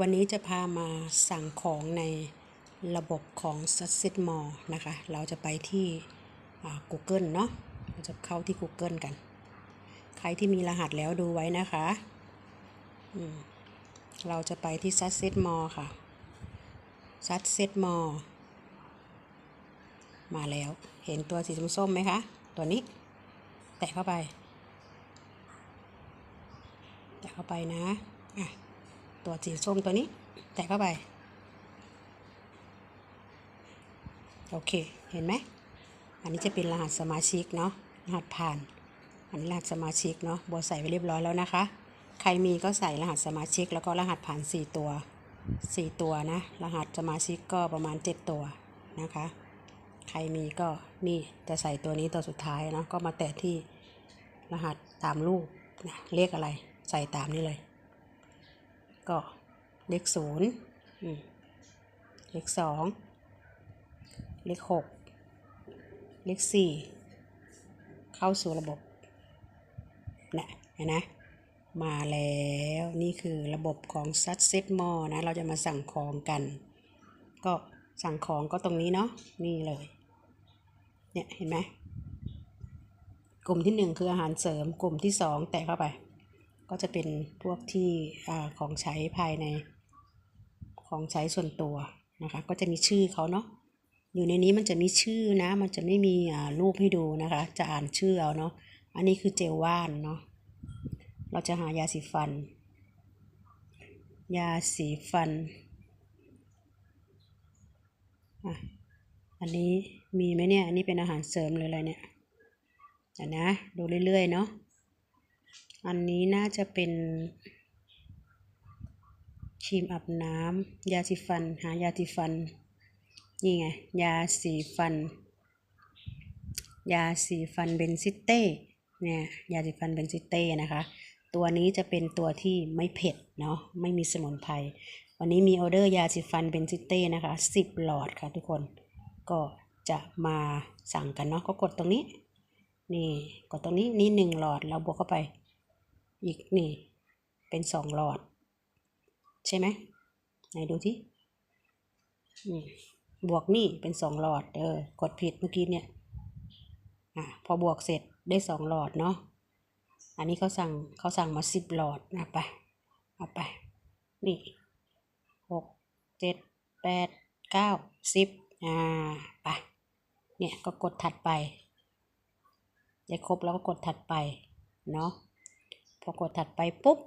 วันนี้จะพามาสั่งของในระบบของ s u c c e s m a l l นะคะ เราจะไปที่ Google เนาะเราจะเข้าที่ Google กัน ใครที่มีรหัสแล้วดูไว้นะคะ เราจะไปที่ s u c c e s m a l l ค่ะ s u c c e s m a l l มาแล้ว เห็นตัวสีส้มๆไหมคะ ตัวนี้ แตะเข้าไป แตะเข้าไปนะ อะ ตัวสีส้มตัวนี้ แตะเข้าไป โอเค เห็นไหม อันนี้จะเป็นรหัสสมาชิกเนาะ รหัสผ่าน อันนี้รหัสสมาชิกเนาะบัวใส่ไปเรียบร้อยแล้วนะคะ ใครมีก็ใส่รหัสสมาชิก แล้วก็รหัสผ่าน 4 ตัว 4 ตัวนะ รหัสสมาชิกก็ประมาณ 7 ตัวนะคะ ใครมีก็นี่จะใส่ตัวนี้ตัวสุดท้ายเนาะ ก็มาแตะที่รหัสตามรูปนะเลขอะไรใส่ตามนี้เลย ก็เลขศูนย์เลขสองเลขหกเลขสี่เข้าสู่ระบบนะเห็นนะ มาแล้วนี่คือระบบของ s u c c e s m a l l นะ เราจะมาสั่งของกัน ก็สั่งของก็ตรงนี้เนาะนี่เลย เนี่ย เห็นไหมกลุ่มที่หนึ่งคืออาหารเสริมกลุ่มที่สองแตะเข้าไป ก็จะเป็นพวกที่อาของใช้ภายในของใช้ส่วนตัวนะคะ ก็จะมีชื่อเขาเนาะอยู่ในนี้มันจะมีชื่อนะ มันจะไม่มีอ่ารูปให้ดูนะคะ จะอ่านชื่อเอาเนาะอันนี้คือเจลว่านเนาะเราจะหายาสีฟัน ยาสีฟันอะอันนี้มีไหมเนี่ย อันนี้เป็นอาหารเสริมหรืออะไรเนี่ยนะดูเรื่อยๆเนาะ อันนี้น่าจะเป็นครีมอาบน้ำยาสีฟัน หายาสีฟัน นี่ไง ยาสีฟัน ยาสีฟันเบนซิเต้เนี่ยยาสีฟันเบนซิเต้นะคะ ตัวนี้จะเป็นตัวที่ไม่เผ็ดเนาะไม่มีสมุนไพรวันนี้มีออเดอร์ยาสีฟันเบนซิเต้นะคะสิบหลอดค่ะทุกคนก็จะมาสั่งกันเนาะก็กดตรงนี้ นี่กดตรงนี้นี่หนึ่งหลอดเราบวกเข้าไป อีกนี่ เป็นสองหลอด ใช่ไหมไหนดูที่นี่บวกนี่เป็นสองหลอด เออ กดผิดเมื่อกี้เนี่ย อะ พอบวกเสร็จได้สองหลอดเนาะ อันนี้เขาสั่งเขาสั่งมาสิบหลอดนะไป เอาไป นี่หกเจ็ดแปดเก้าสิบอ่า ไป เนี่ยก็กดถัดไปได้ครบแล้วก็กดถัดไป เนาะ พอกดถัดไปปุ๊บ